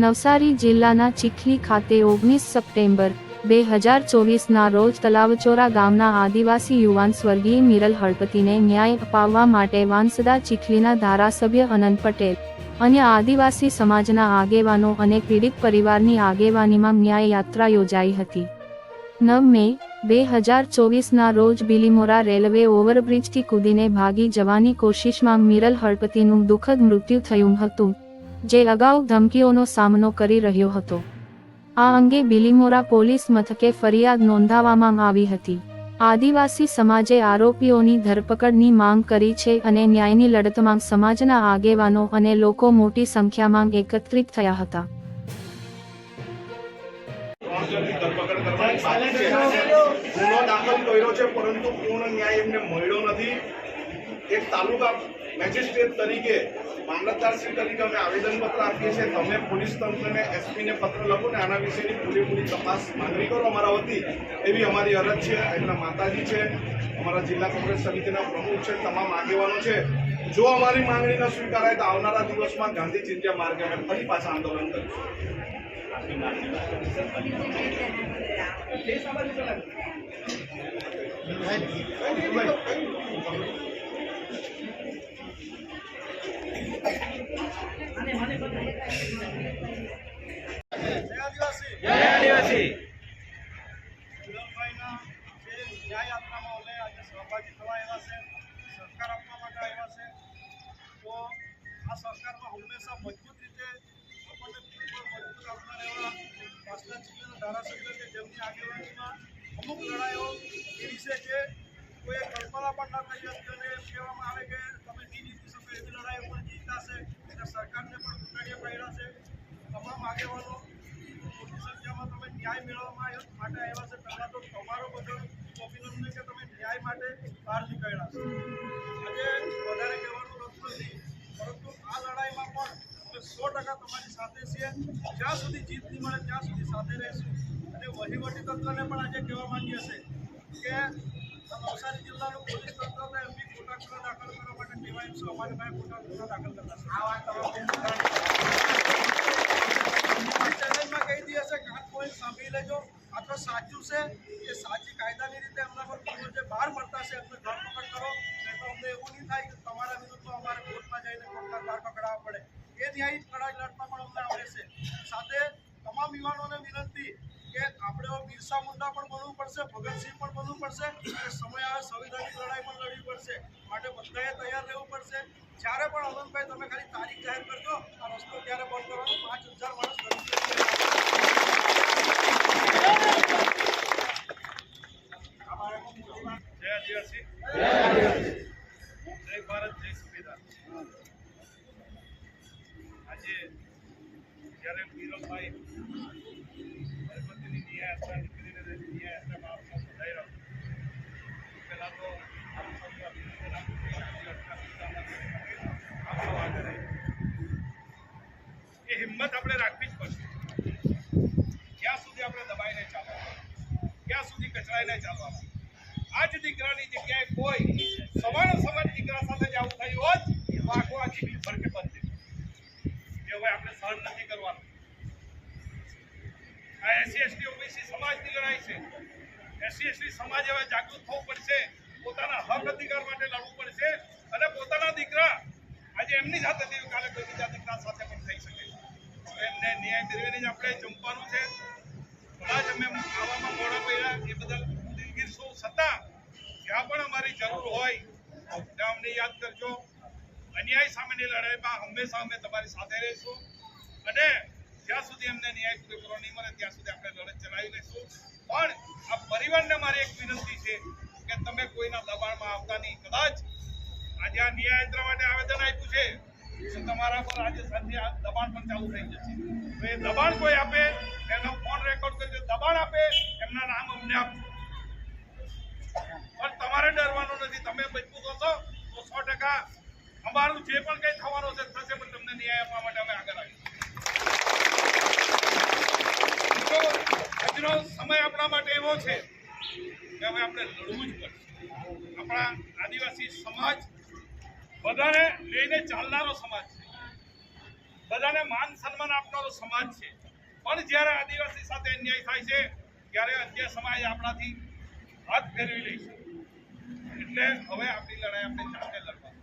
નવસારી જિલ્લાના ચીખલી ખાતે ઓગણીસ સપ્ટેમ્બર, બે હજાર ચોવીસના રોજ તલાવચોરા ગામના આદિવાસી યુવાન સ્વર્ગીય મિરલ હળપતિને ન્યાય અપાવવા માટે વાંસદા ચીખલીના ધારાસભ્ય અનંત પટેલ અન્ય આદિવાસી સમાજના આગેવાનો અને પીડિત પરિવારની આગેવાનીમાં ન્યાય યાત્રા યોજાઈ હતી. નવ મે, બે હજાર ચોવીસના રોજ બિલીમોરા રેલવે ઓવરબ્રિજથી કૂદીને ભાગી જવાની કોશિશમાં મિરલ હળપતિનું દુઃખદ મૃત્યુ થયું હતું. જે અગાઉ ધમકીઓનો સામનો કરી રહ્યો હતો. આ અંગે બિલીમોરા પોલીસ મથકે ફરિયાદ નોંધાવવામાં આવી હતી. આદિવાસી સમાજે આરોપીઓની ધરપકડની માંગ કરી છે અને ન્યાયની લડતમાં સમાજના આગેવાનો અને લોકો મોટી સંખ્યામાં એકત્રિત થયા હતા. ગુનો દાખલ કર્યો છે, પરંતુ પૂર્ણ ન્યાય એમને મળ્યો નથી. એક તાલુકા મેજિસ્ટ્રેટ તરીકે મામલતદારશ્રી તરીકે અમે આવેદનપત્ર આપીએ છીએ. તમે પોલીસ તંત્રને એસપીને પત્ર લખો ને આના વિશેની પૂરેપૂરી તપાસ માંગણી કરો. અમારા વતી એવી અમારી અરજ છે. એમના માતાજી છે. અમારા જિલ્લા કોંગ્રેસ સમિતિના પ્રમુખ છે. તમામ આગેવાનો છે. જો અમારી માંગણી ન સ્વીકારાય તો આવનારા દિવસમાં ગાંધી ચિંત્યા માર્ગે અમે ફરી પાછા આંદોલન કરીશું. આદિવાસી. ન્યાય યાત્રામાં અમને આજે સહભાગી થવા છે સહકાર આપવા માટે આવ્યા છે તો આ સહકારમાં હંમેશા મજબૂત રીતે આપણને મજબૂત આપનાર એવા પાછલા જિલ્લાના ધારાસભ્ય કે જેમની આગેવાનીમાં અમુક લડાઈઓ એવી છે કે કોઈ પણ ના થઈ હતી એમ કહેવામાં આવે કે તમે નહીં જીતી શકો એવી લડાઈઓ પણ જીતાશે અને સરકારને પણ ઘૂંટણીએ પડ્યા છે તમામ આગેવાનો મોટી સંખ્યામાં તમે ન્યાય મેળવવા માટે આવ્યા છે. પહેલાં તો તમારો બધો અભિનંદન કે તમે ન્યાય માટે બહાર નીકળ્યા છો. આજે વધારે કહેવાનું નથી નથી, પરંતુ આ લડાઈમાં પણ અમે સો ટકા તમારી સાથે છીએ. જ્યાં સુધી જીત નહીં મળે, ત્યાં સુધી સાથે રહીશું. અને વહીવટી તંત્રને પણ આજે કહેવા માંગીએ છીએ કે નવસારી જિલ્લાનું પોલીસ તંત્રને એમની ખોટા ગુના દાખલ કરવા માટે કહેવાય છે. પાસે ખોટા ગુના દાખલ કરતા કોઈ સાંભળી લેજો. આ સાચું છે. એ સાચી કાયદાની રીતે એમના પર જે બહાર મળતા છે, એમને ધરપકડ કરો. નહીં તો અમને એવું નહીં થાય કે તમારા વિરુદ્ધમાં અમારે કોર્ટમાં જઈને કોર્ટમાં દ્વાર પકડાવવા પડે. એ ન્યાયિક લડાઈ લડતા પણ અમને આવડે છે. સાથે તમામ યુવાનોને વિનંતી કે આપણે બિરસા મુંડા પણ બનવું પડશે, ભગતસિંહ પણ બનવું પડશે અને સમય આવે સંવિધાનિક લડાઈ પણ લડવી પડશે. માટે બધાએ તૈયાર રહેવું પડશે. જ્યારે પણ અનંતભાઈ તમે ખાલી તારીખ જાહેર કરજો આ રસ્તો ત્યારે બંધ કરવાનો પાંચ હજાર માણસ ગરમી જય આદિવાસી જય ભારત જય સંવિધાન આજે એ હિંમત આપણે રાખવી જ પડશે. ક્યાં સુધી આપણે દબાઈને ચાલવાનું ક્યાં સુધી કચરાઈને ચાલવાનું આજ દીકરાની જગ્યાએ કોઈ સમાન સમાજ દીકરા સાથે જ આવું થયું હોત, તો આખો આ ચીકલી ફરકે બંધ હવે આપણે સહન નથી કરવાનું. આ એસસી એસટી ઓબીસી સમાજની લડાઈ છે. એસસી એસટી સમાજ હવે જાગૃત થવું પડશે. પોતાના હક અધિકાર માટે લડવું પડશે અને પોતાના દીકરા આજે એમની સાથે કાલે કોઈ દીકરા સાથે પણ થઈ શકે. એમને ન્યાય મેળવીને જ આપણે ચંપવાનું છે. કદાચ અમે આવામાં મોડા પડ્યા, એ બદલ દિલગીર છતાં જ્યાં પણ અમારી જરૂર હોય ત્યાં અમને યાદ કરજો. અન્યાય સામેની લડાઈમાં હંમેશા અમે તમારી સાથે રહીશું. અને જ્યાં સુધી અમને ન્યાય પૂરેપૂરો નહીં મળે, ત્યાં સુધી આપણે લડત ચલાવી લઈશું. પણ આ પરિવારને મારી એક વિનંતી છે કે તમે કોઈના દબાણમાં આવતા નહીં. કદાચ આજે આ ન્યાય યાત્રા માટે આવેદન આપ્યું છે તમારા પર આજે સાંજે દબાણ પણ ચાલુ થઈ જશે. તો એ દબાણ કોઈ આપે, એનો ફોન રેકોર્ડ કરી દબાણ આપે, એમના નામ અમને આપજો પણ તમારે ડરવાનું નથી. તમે હશો તો સો ટકા અમારું જે પણ કંઈ થવાનું છે, થશે પણ તમને ન્યાય આપવા માટે અમે આગળ આવીશું. આજનો સમય આપણા માટે એવો છે કે હવે આપણે લડવું જ પડશે. આપણા આદિવાસી સમાજ બધાને લઈને ચાલનારો સમાજ છે. બધાને માન સન્માન આપનારો સમાજ છે. પણ જ્યારે આદિવાસી સાથે અન્યાય થાય છે, ત્યારે અન્ય સમાજ આપણાથી હાથ ફેરવી લે એટલે હવે આપણી લડાઈ આપણે જાતે લડવા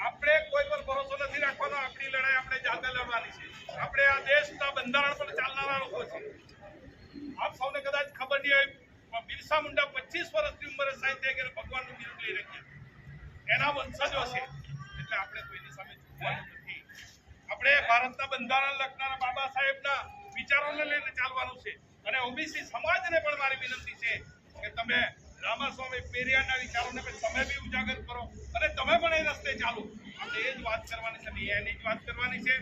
આપણે કોઈ પર ભરોસો નથી રાખવાનો આપણી લડાઈ આપણે લડવાની છે. આપણે આ દેશના બંધારણ પર ચાલનારા લોકો છે આપ સૌને કદાચ ખબર નહીં હોય, બિરસા મુંડા પચીસ વર્ષની ઉંમરે સાહિત્ય કે ભગવાનનું બિરુદ લઈ રહ્યા એના વંશજો છે. એટલે આપણે કોઈની સામે ઝૂકવાનું નથી. આપણે ભારતના બંધારણ લખનારા બાબા સાહેબના વિચારોને લઈને ચાલવાનું છે. અને ઓબીસી સમાજને પણ મારી વિનંતી છે કે તમે રામાસ્વામી પેરિયાના વિચારોને તમે બી ઉજાગર કરો. અને તમે પણ એ રસ્તે ચાલો. આપણે એ જ વાત કરવાની છે, એની જ વાત કરવાની છે.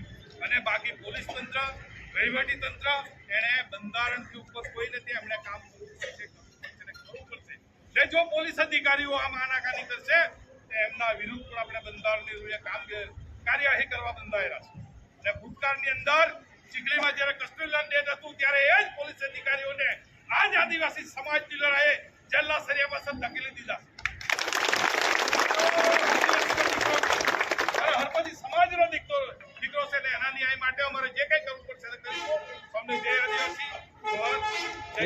અને બાકી પોલીસ તંત્ર, વહીવટી તંત્ર, એણે બંધારણથી ઉપર કોઈ નથી, એમણે કામ કરવું પડશે કરવું પડશે ને જો પોલીસ અધિકારીઓ આ આનાકાની કરશે, તો એમના વિરુદ્ધ પણ આપણે બંધારણની કામ કાર્યવાહી કરવા બંધાયેલા છે. અને ભૂતકાળની અંદર, ચીખલીમાં જ્યારે કસ્તુરલાલ ડેટ હતું, ત્યારે એ જ પોલીસ અધિકારીઓને આ જ આદિવાસી સમાજની લડાઈએ જેલના સરિયા પાસે ધકેલી દીધા.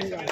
અમારે જે